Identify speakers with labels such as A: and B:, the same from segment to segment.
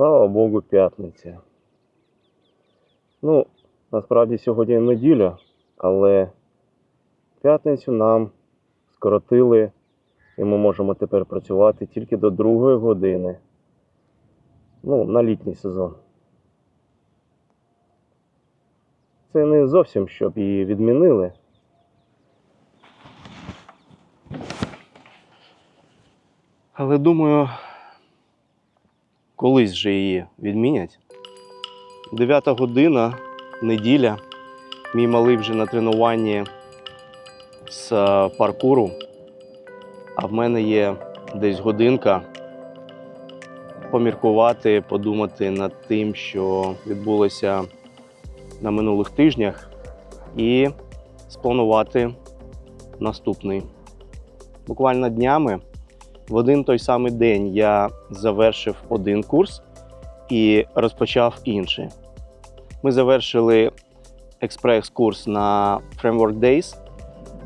A: Слава Богу, п'ятниця. Ну, насправді сьогодні неділя, але п'ятницю нам скоротили, і ми можемо тепер працювати тільки до другої години. Ну, на літній сезон. Це не зовсім, щоб її відмінили. Але думаю, колись же її відмінять. Дев'ята година, неділя. Мій малий вже на тренуванні з е, паркуру, а в мене є десь годинка поміркувати, подумати над тим, що відбулося на минулих тижнях, і спланувати наступний. Буквально днями в один той самий день я завершив один курс і розпочав інший. Ми завершили експрес-курс на Framework Days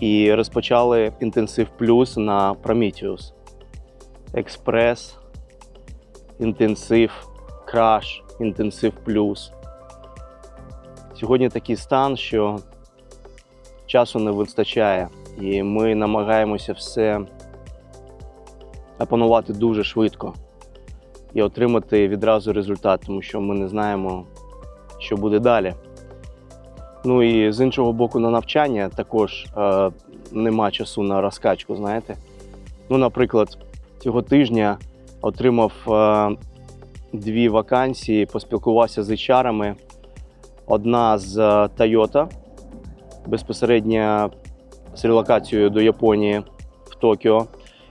A: і розпочали інтенсив плюс на Prometheus. Експрес, інтенсив, краш, інтенсив плюс. Сьогодні такий стан, що часу не вистачає, і ми намагаємося все опанувати дуже швидко і отримати відразу результат, тому що ми не знаємо, що буде далі. Ну і з іншого боку, на навчання також е, нема часу на розкачку, знаєте. Ну, наприклад, цього тижня отримав е, дві вакансії, поспілкувався з HR-ами. Одна з е, Toyota, безпосередньо з релокацією до Японії в Токіо.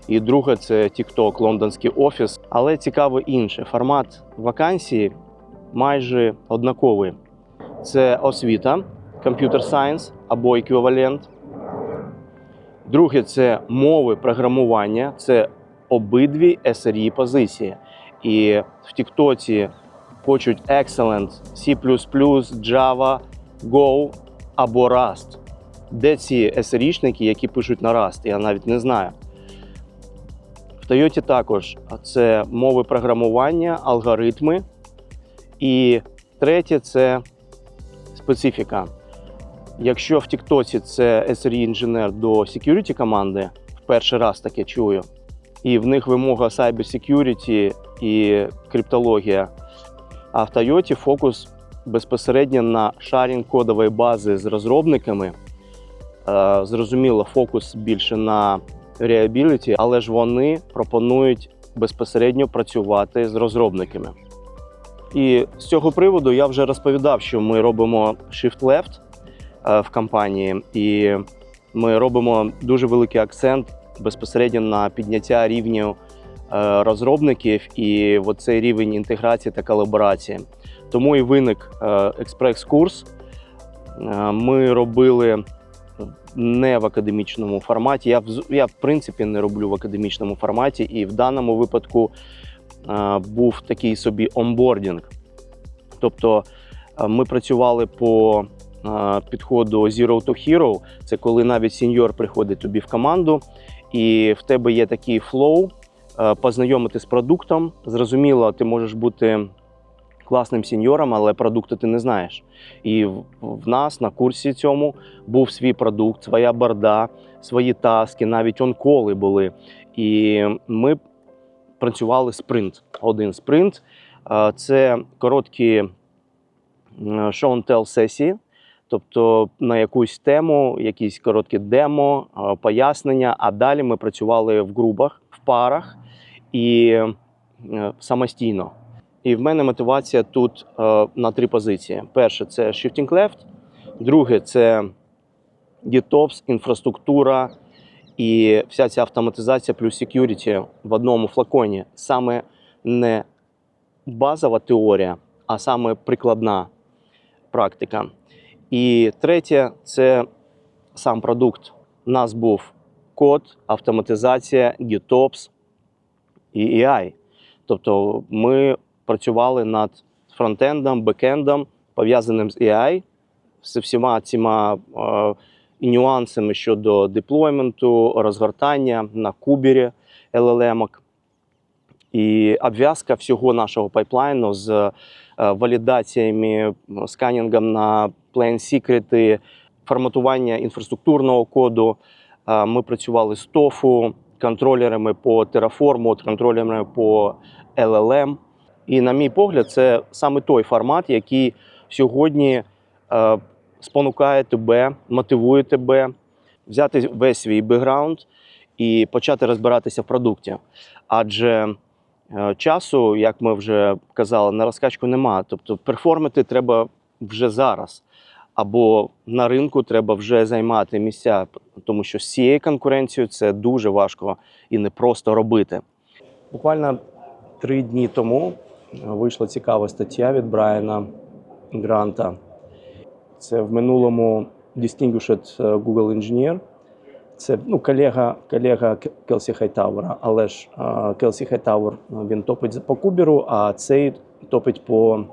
A: І друге це TikTok, лондонський офіс. Але цікаво інше. Формат вакансії майже однаковий. Це освіта, Computer Science або еквівалент. Друге це мови програмування, це обидві SRE позиції. І в Тіктоці хочуть Excellent, C++, Java, Go або Rust. Де ці SRE-шники, які пишуть на Rust? Я навіть не знаю. В Toyota також це мови програмування, алгоритми. І третє це специфіка. Якщо в Тіктоці це SRE інженер до security команди, в перший раз таке чую, і в них вимога cyber security і криптологія. А в Toyota фокус безпосередньо на шарінг кодової бази з розробниками. Е, Зрозуміло, фокус більше на реабіліті, але ж вони пропонують безпосередньо працювати з розробниками. І з цього приводу я вже розповідав, що ми робимо Shift Left е, в компанії, і ми робимо дуже великий акцент безпосередньо на підняття рівню е, розробників і цей рівень інтеграції та колаборації. Тому і виник експрес-курс. Ми робили не в академічному форматі. Я, я в принципі не роблю в академічному форматі, і в даному випадку е, був такий собі онбордінг. Тобто е, ми працювали по е, підходу Zero to Hero. Це коли навіть сеньор приходить тобі в команду, і в тебе є такий флоу, е, познайомити з продуктом. Зрозуміло, ти можеш бути класним сеньором, але продукту ти не знаєш. І в, нас на курсі цьому був свій продукт, своя борда, свої таски, навіть онколи були. І ми працювали спринт. Один спринт. Це короткі show-and-tell сесії, тобто на якусь тему, якісь короткі демо, пояснення. А далі ми працювали в групах, в парах і е, самостійно. І в мене мотивація тут е, на три позиції: перше це shifting left, друге це GitOps, інфраструктура і вся ця автоматизація плюс security в одному флаконі. Саме не базова теорія, а саме прикладна практика. І третє це сам продукт. У нас був код, автоматизація, GitOps і AI. Тобто ми працювали над фронтендом, бекендом, пов'язаним з AI, з всіма цими е, нюансами щодо деплойменту, розгортання на кубері LLM. і обв'язка всього нашого пайплайну з е, валідаціями, сканінгом на Plain Secret, форматування інфраструктурного коду. Е, Ми працювали з TOFU, контролерами по Terraform, контролерами по LLM. І, на мій погляд, це саме той формат, який сьогодні е, спонукає тебе, мотивує тебе взяти весь свій бекграунд і почати розбиратися в продукті. Адже е, часу, як ми вже казали, на розкачку немає. Тобто перформити треба вже зараз. Або на ринку треба вже займати місця, тому що з цією конкуренцією це дуже важко і не просто робити. Буквально три дні тому вийшла цікава стаття від Брайана Гранта. Це в минулому Distinguished е, Google Engineer. Це ну, колега, колега Келсі Хайтауера, але ж е, Келсі Хайтауер е, він топить по куберу, а цей топить по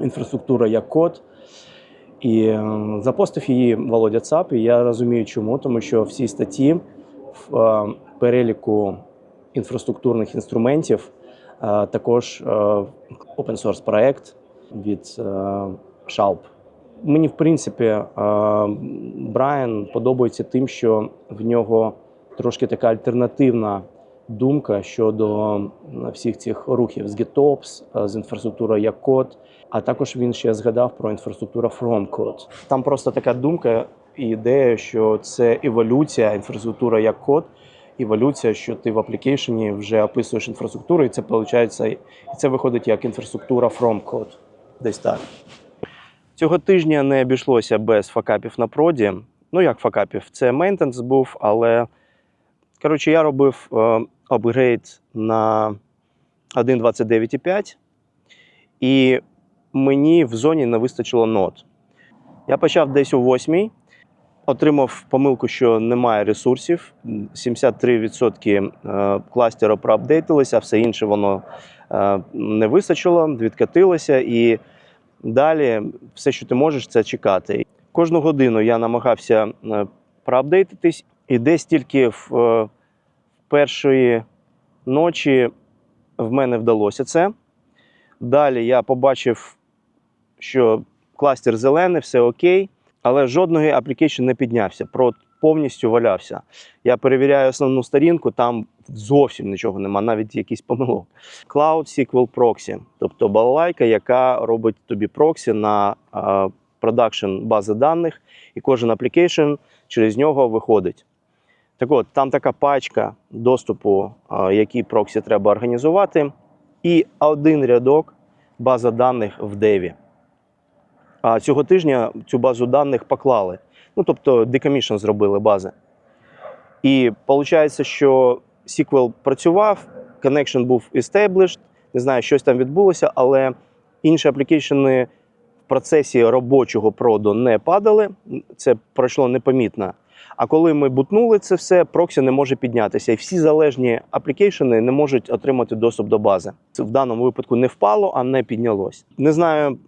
A: інфраструктура як код. І запостив її Володя Цап, і я розумію, чому, тому що в цій статті в переліку інфраструктурних інструментів також е, open source проект від е, Shalp. Мені, в принципі, е, Брайан подобається тим, що в нього трошки така альтернативна думка щодо всіх цих рухів з GitOps, е, з інфраструктурою як код. А також він ще згадав про інфраструктуру from code. Там просто така думка і ідея, що це еволюція інфраструктура як код, еволюція, що ти в аплікейшені вже описуєш інфраструктуру, і це виходить, і це виходить як інфраструктура from code. Десь так. Цього тижня не обійшлося без факапів на проді. Ну, як факапів? Це мейнтенс був, але коротше, я робив е, апгрейд на 1.29.5, і мені в зоні не вистачило нот. Я почав десь у 8, отримав помилку, що немає ресурсів. 73% е, кластеру проапдейтилися, а все інше воно е, не вистачило, відкатилося. І далі все, що ти можеш, це чекати. Кожну годину я намагався е, проапдейтитись, і десь тільки в першої ночі в мене вдалося це. Далі я побачив, що кластер зелений, все окей, але жодної аплікейшн не піднявся, прод повністю валявся. Я перевіряю основну сторінку, там зовсім нічого нема, навіть якийсь помилок. Cloud SQL Proxy, тобто балалайка, яка робить тобі проксі на продакшн бази даних, і кожен аплікейшн через нього виходить. Так от, там така пачка доступу, який проксі треба організувати, і один рядок база даних в деві. А цього тижня цю базу даних поклали. Ну, тобто decommission зробили бази. І виходить, що SQL працював, connection був established, не знаю, щось там відбулося, але інші аплікейшени в процесі робочого проду не падали. Це пройшло непомітно. А коли ми бутнули це все, проксі не може піднятися. І всі залежні аплікейшени не можуть отримати доступ до бази. Це в даному випадку не впало, а не піднялось. Не знаю,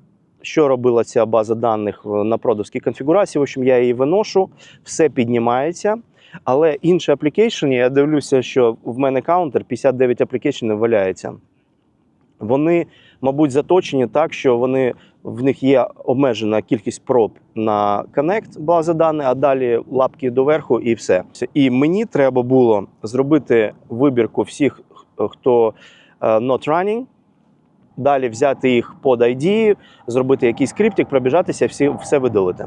A: що робила ця база даних на продовській конфігурації. В общем, я її виношу, все піднімається. Але інші аплікейшени, я дивлюся, що в мене каунтер 59 аплікейшенів валяється. Вони, мабуть, заточені так, що вони, в них є обмежена кількість проб на Connect бази даних, а далі лапки доверху і все. І мені треба було зробити вибірку всіх, хто е, not running, далі взяти їх под ID, зробити якийсь скриптик, пробіжатися, всі, все видалити.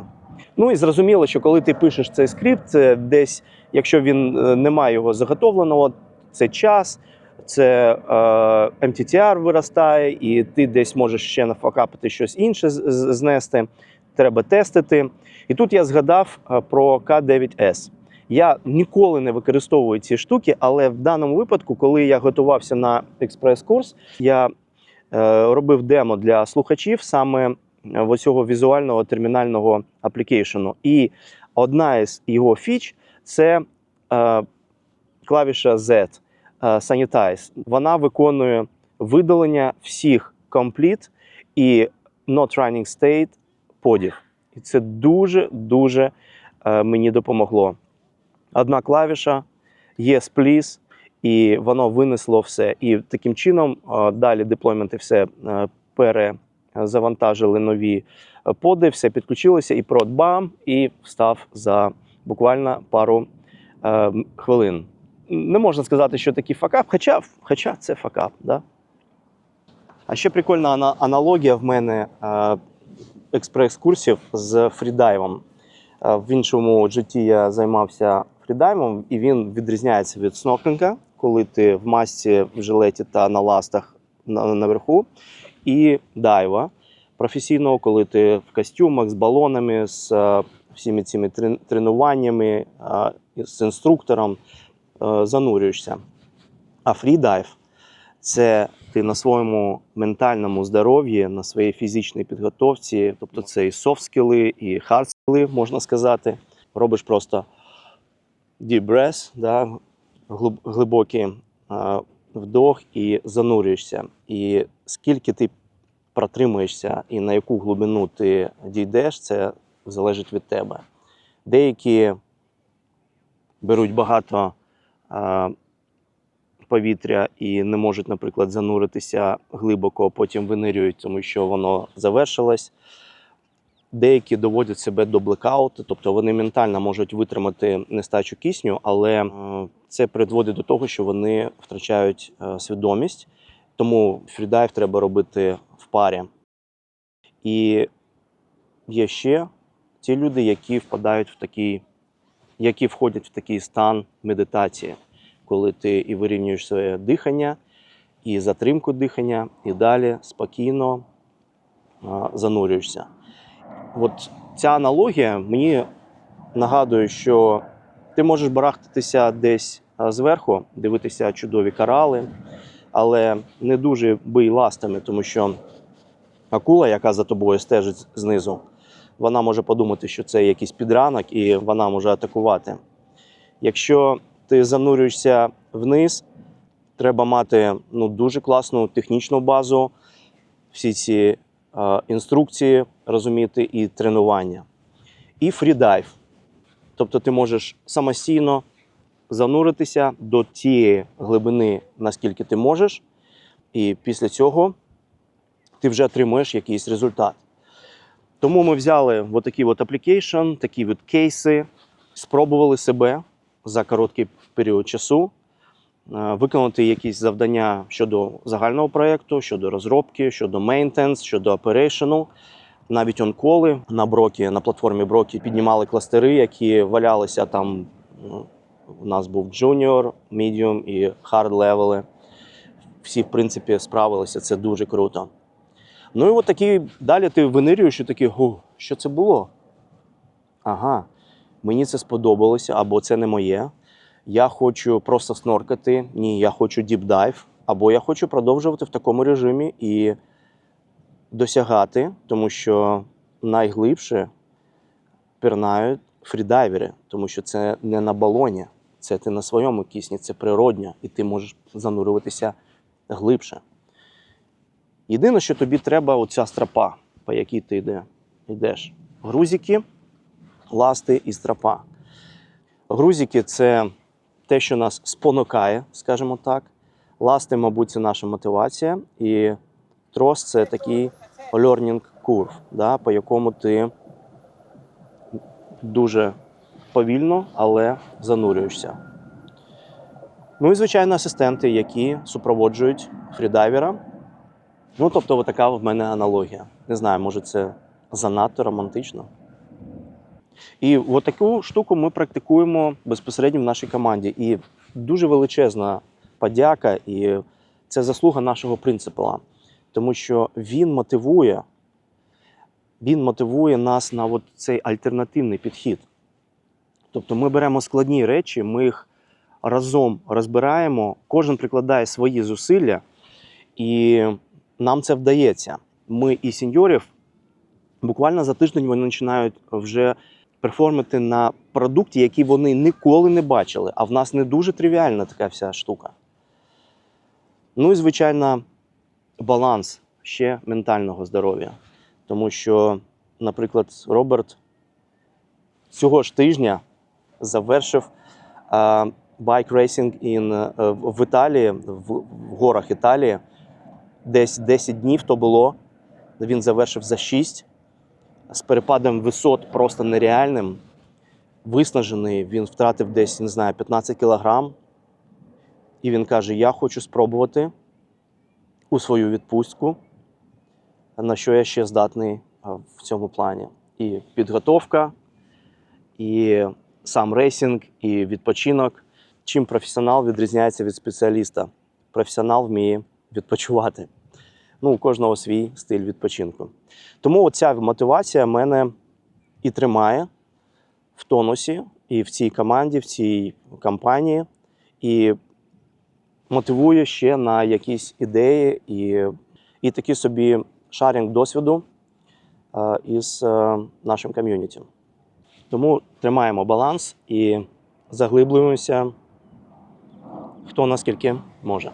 A: Ну і зрозуміло, що коли ти пишеш цей скрипт, десь, якщо він е, не має його заготовленого, це час, це е, MTTR виростає, і ти десь можеш ще нафакапити щось інше знести. Треба тестити. І тут я згадав е, про K9S. Я ніколи не використовую ці штуки, але в даному випадку, коли я готувався на експрес-курс, я робив демо для слухачів саме е, цього візуального термінального аплікейшену. І одна із його фіч це е, клавіша Z е, Sanitize. Вона виконує видалення всіх complete і not running state подів. І це дуже-дуже е, мені допомогло. Одна клавіша, є спліс, і воно винесло все. І таким чином далі деплойменти все перезавантажили нові поди, все підключилося, і прод бам, і встав за буквально пару е, хвилин. Не можна сказати, що такий факап, хоча, хоча це факап. Да? А ще прикольна аналогія в мене експрес-курсів з фрідайвом. В іншому житті я займався фрідайвом, і він відрізняється від снокінга, коли ти в масці, в жилеті та на ластах на- наверху, і дайва професійного, коли ти в костюмах з балонами, з е, всіми цими тренуваннями, е, з інструктором е, занурюєшся. А фрідайв це ти на своєму ментальному здоров'ї, на своїй фізичній підготовці, тобто це і софт-скіли, і хард-скіли, можна сказати. Робиш просто deep breath, да, глибокий вдох і занурюєшся. І скільки ти протримуєшся і на яку глибину ти дійдеш, це залежить від тебе. Деякі беруть багато повітря і не можуть, наприклад, зануритися глибоко, потім винирюють, тому що воно завершилось. Деякі доводять себе до блекауту, тобто вони ментально можуть витримати нестачу кисню, але е, це призводить до того, що вони втрачають е, свідомість. Тому фрідайв треба робити в парі. І є ще ті люди, які впадають в такий, які входять в такий стан медитації, коли ти і вирівнюєш своє дихання, і затримку дихання, і далі спокійно занурюєшся. От ця аналогія мені нагадує, що ти можеш барахтатися десь зверху, дивитися чудові корали, але не дуже бий ластами, тому що акула, яка за тобою стежить знизу, вона може подумати, що це якийсь підранок, і вона може атакувати. Якщо ти занурюєшся вниз, треба мати ну, дуже класну технічну базу, всі ці е, інструкції розуміти і тренування. І фрідайв. Тобто ти можеш самостійно зануритися до тієї глибини, наскільки ти можеш, і після цього ти вже отримуєш якийсь результат. Тому ми взяли отакий от application, такі от кейси, спробували себе за короткий період часу, е, виконати якісь завдання щодо загального проєкту, щодо розробки, щодо maintenance, щодо оперейшену. Навіть онколи на брокі, на платформі Брокі піднімали кластери, які валялися там. ну, У нас був junior, medium і hard левели. Всі, в принципі, справилися. Це дуже круто. Ну і от такі далі ти винирюєш і такий, що це було? Ага, мені це сподобалося, або це не моє. Я хочу просто сноркати. Ні, я хочу діпдайв, або я хочу продовжувати в такому режимі і досягати, тому що найглибше пірнають фрідайвери, тому що це не на балоні, це ти на своєму кисні, це природньо, і ти можеш занурюватися глибше. Єдине, що тобі треба, оця стропа, по якій ти йде, йдеш. Грузики, ласти і стропа. Грузики це те, що нас спонукає, скажімо так. Ласти, мабуть, це наша мотивація. І трос це такий learning curve, да, по якому ти дуже повільно, але занурюєшся. Ну і, звичайно, асистенти, які супроводжують фрідайвера. Ну, тобто, така в мене аналогія. Не знаю, може це занадто романтично. І от таку штуку ми практикуємо безпосередньо в нашій команді. І дуже величезна подяка, і це заслуга нашого принципала. Тому що він мотивує, він мотивує нас на от цей альтернативний підхід. Тобто ми беремо складні речі, ми їх разом розбираємо, кожен прикладає свої зусилля, і нам це вдається. Ми і сеньорів буквально за тиждень вони починають вже перформити на продукті, який вони ніколи не бачили. А в нас не дуже тривіальна така вся штука. Ну і, звичайно, баланс ще ментального здоров'я. Тому що, наприклад, Роберт цього ж тижня завершив Racing in, е, в Італії, в, в горах Італії. Десь 10 днів то було. Він завершив за 6 з перепадом висот просто нереальним. Виснажений, він втратив десь, не знаю, 15 кілограм. І він каже: Я хочу спробувати у свою відпустку, на що я ще здатний в цьому плані. І підготовка, і сам рейсинг, і відпочинок. Чим професіонал відрізняється від спеціаліста? Професіонал вміє відпочивати. Ну, у кожного свій стиль відпочинку. Тому оця мотивація мене і тримає в тонусі, і в цій команді, в цій компанії, і мотивує ще на якісь ідеї і, і такий собі шарінг досвіду е, із е, нашим ком'юніті. Тому тримаємо баланс і заглиблюємося, хто наскільки може.